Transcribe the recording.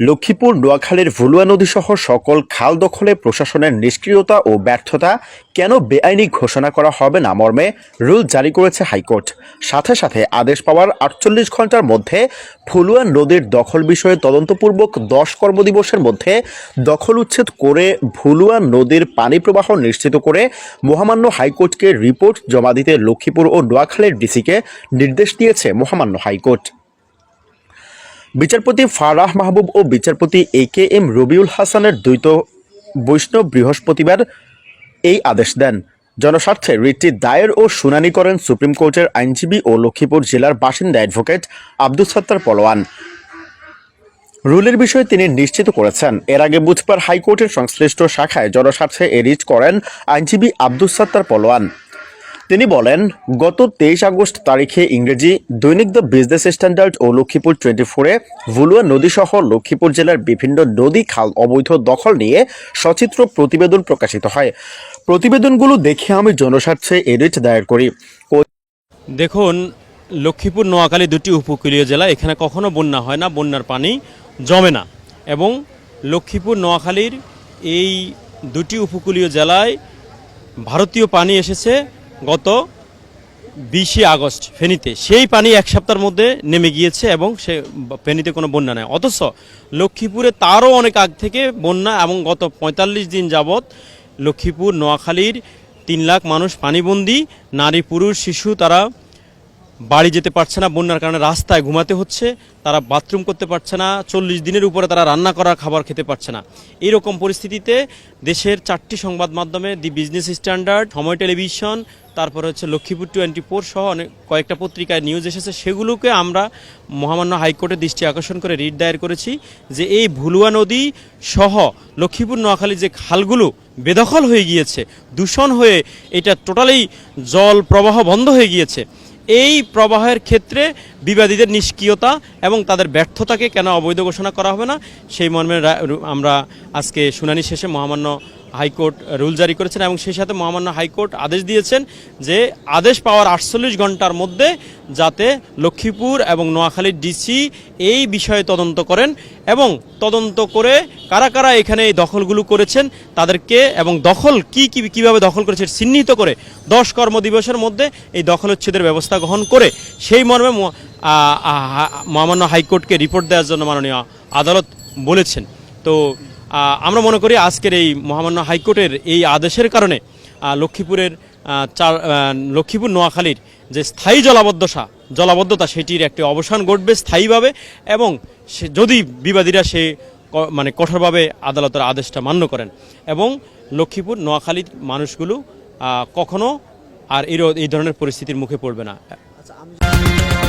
লক্ষ্মীপুর, নোয়াখালীর ভুলুয়া নদীসহ সকল খাল দখলে প্রশাসনের নিষ্ক্রিয়তা ও ব্যর্থতা কেন বেআইনি ঘোষণা করা হবে না মর্মে রুল জারি করেছে হাইকোর্ট। সাথে সাথে আদেশ পাওয়ার আটচল্লিশ ঘণ্টার মধ্যে ফুলুয়া নদীর দখল বিষয়ে তদন্তপূর্বক দশ কর্মদিবসের মধ্যে দখল উচ্ছেদ করে ভুলুয়া নদীর পানি প্রবাহ নিশ্চিত করে মহামান্য হাইকোর্টকে রিপোর্ট জমা দিতে লক্ষ্মীপুর ও নোয়াখালীর ডিসিকে নির্দেশ দিয়েছে মহামান্য হাইকোর্ট। বিচারপতি ফারাহ মাহবুব ও বিচারপতি এ কে এম রবিউল হাসানের দ্বৈত বৈষ্ণব বৃহস্পতিবার এই আদেশ দেন। জনস্বার্থে রিটটি দায়ের ও শুনানি করেন সুপ্রিম কোর্টের আইনজীবী ও লক্ষ্মীপুর জেলার বাসিন্দা অ্যাডভোকেট আব্দুল সত্তার পলোয়ান রুলের বিষয়ে তিনি নিশ্চিত করেছেন। এর আগে বুধবার হাইকোর্টের সংশ্লিষ্ট শাখায় জনস্বার্থে এ রিট করেন আইনজীবী আব্দুল সত্তার পলোয়ান তিনি বলেন, গত তেইশ আগস্ট তারিখে ইংরেজি দৈনিক দ্য বিজনেস স্ট্যান্ডার্ড ও লক্ষ্মীপুর টোয়েন্টি ফোরে ভুলুয়া নদীসহ লক্ষ্মীপুর জেলার বিভিন্ন নদী, খাল, অবৈধ দখল নিয়ে সচিত্র প্রতিবেদন প্রকাশিত হয়। প্রতিবেদনগুলো দেখে আমি জনস্বার্থে এডিট দায়ের করি। দেখুন, লক্ষ্মীপুর, নোয়াখালী দুটি উপকূলীয় জেলা, এখানে কখনো বন্যা হয় না, বন্যার পানি জমে না। এবং লক্ষ্মীপুর, নোয়াখালীর এই দুটি উপকূলীয় জেলায় ভারতীয় পানি এসেছে গত বিশে আগস্ট ফেনীতে। সেই পানি এক সপ্তাহের মধ্যে নেমে গিয়েছে এবং সে ফেনীতে কোনো বন্যা নেয় অথচ লক্ষ্মীপুরে তারও অনেক আগ থেকে বন্যা এবং গত পঁয়তাল্লিশ দিন যাবৎ লক্ষ্মীপুর, নোয়াখালীর তিন লাখ মানুষ পানিবন্দী, নারী, পুরুষ, শিশু তারা বাড়ি যেতে পারছে না, বন্যার কারণে রাস্তায় ঘুমাতে হচ্ছে, তারা বাথরুম করতে পারছে না, চল্লিশ দিনের উপরে তারা রান্না করা খাবার খেতে পারছে না। এইরকম পরিস্থিতিতে দেশের চারটি সংবাদ মাধ্যমে the Business Standard, Somoy television, তারপরে হচ্ছে লক্ষ্মীপুর টোয়েন্টি ফোর সহ অনেক কয়েকটা পত্রিকায় নিউজ এসেছে। সেগুলোকে আমরা মহামান্য হাইকোর্টের দৃষ্টি আকর্ষণ করে রিট দায়ের করেছি যে এই ভুলুয়া নদী সহ লক্ষ্মীপুর, নোয়াখালী যে খালগুলো বেদখল হয়ে গিয়েছে, দূষণ হয়ে এটা টোটালি জল প্রবাহ বন্ধ হয়ে গিয়েছে। এই প্রবাহের ক্ষেত্রে বিবাদীদের নিষ্ক্রিয়তা এবং তাদের ব্যর্থতাকে কেন অবৈধ ঘোষণা করা হবে না? সেই মর্মে আমরা আজকে শুনানি শেষে মহামান্য হাইকোর্ট রুল জারি করেছেন এবং সেই সাথে মহামান্য হাইকোর্ট আদেশ দিয়েছেন যে আদেশ পাওয়ার আটচল্লিশ ঘণ্টার মধ্যে যাতে লক্ষ্মীপুর এবং নোয়াখালীর ডিসি এই বিষয়ে তদন্ত করেন এবং তদন্ত করে কারা কারা এখানে এই দখলগুলো করেছেন, তাদেরকে এবং দখল কি কি, কীভাবে দখল করেছে চিহ্নিত করে দশ কর্মদিবসের মধ্যে এই দখলচ্ছেদের ব্যবস্থা গ্রহণ করে সেই মর্মে মহামান্য হাইকোর্টকে রিপোর্ট দেওয়ার জন্য মাননীয় আদালত বলেছেন। তো আমরা মনে করি আজকের এই মহামান্য হাইকোর্টের এই আদেশের কারণে লক্ষ্মীপুরের চার লক্ষ্মীপুর নোয়াখালীর যে স্থায়ী জলাবদ্ধতা জলাবদ্ধতা সেটির একটি অবসান ঘটবে স্থায়ীভাবে এবং সে, যদি বিবাদীরা সে মানে কঠোরভাবে আদালতের আদেশটা মান্য করেন এবং লক্ষ্মীপুর নোয়াখালীর মানুষগুলো কখনো আর এই এই ধরনের পরিস্থিতির মুখে পড়বে না।